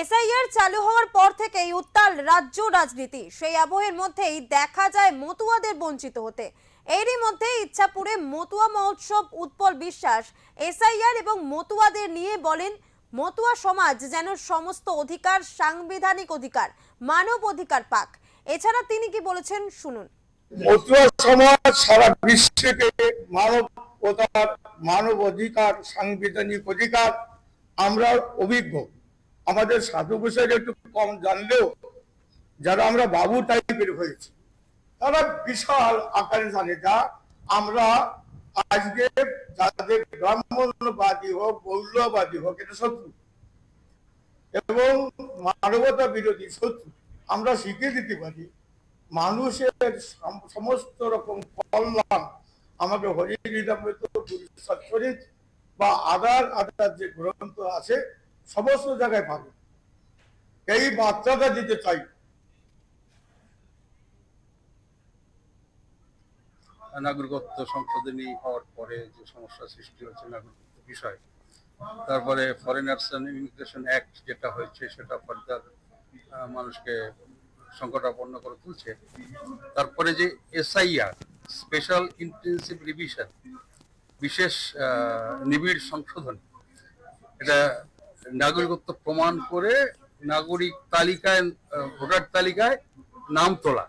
SIR চালু হওয়ার পর থেকেই উত্তাল রাজ্য রাজনীতি। সেই আবহের মধ্যেই দেখা যায় মতুয়াদের বঞ্চিত হতে। এরই মধ্যে ইচ্ছাপুরে মতুয়া মহোৎসব উৎপল বিশ্বাস এসআইআর এবং মতুয়াদের নিয়ে বলেন, মতুয়া সমাজ যেন সমস্ত অধিকার, সাংবিধানিক অধিকার, মানব অধিকার পাক। এছাড়া তিনি কি বলেছেন শুনুন। মতুয়া সমাজ সারা বিশ্বকে মানবতার মানব অধিকার, সাংবিধানিক অধিকার, আমরা অভিজ্ঞ। আমাদের সাধু বিষয়ে একটু কম জানলেও যারা আমরা বাবু টাইপের হয়েছি, তারা বিশাল আকারে জানে যা আমরা আজকে যাদের ব্রাহ্মণবাদী হোক বৌলবাদী হোক, এটা শত্রু। এবং মানবতা বিরোধী শত্রু। আমরা শিখিয়ে দিতে পারি, মানুষের সমস্ত রকম কল্যাণ আমাকে হরিদামৃত বা আদার আদার যে গ্রন্থ আছে সমস্ত জায়গায় পাবে এই বার্তাটা দিতে চাই। নাগরিকত্ব সংশোধনী হওয়ার পরে যে সমস্যা সৃষ্টি হয়েছে নাগরিকত্ব বিষয়, তারপরে ফরেনার্স ইমিগ্রেশন অ্যাক্ট যেটা হয়েছে, সেটা ফার্দার মানুষকে সংকটাপন্ন করে তুলছে। তারপরে যে এসআইআর স্পেশাল ইন্টেন্সিভ রিভিশন বিশেষ নিবিড় সংশোধন, এটা নাগরিকত্ব প্রমাণ করে নাগরিক তালিকায় ভোটার তালিকায় নাম তোলা।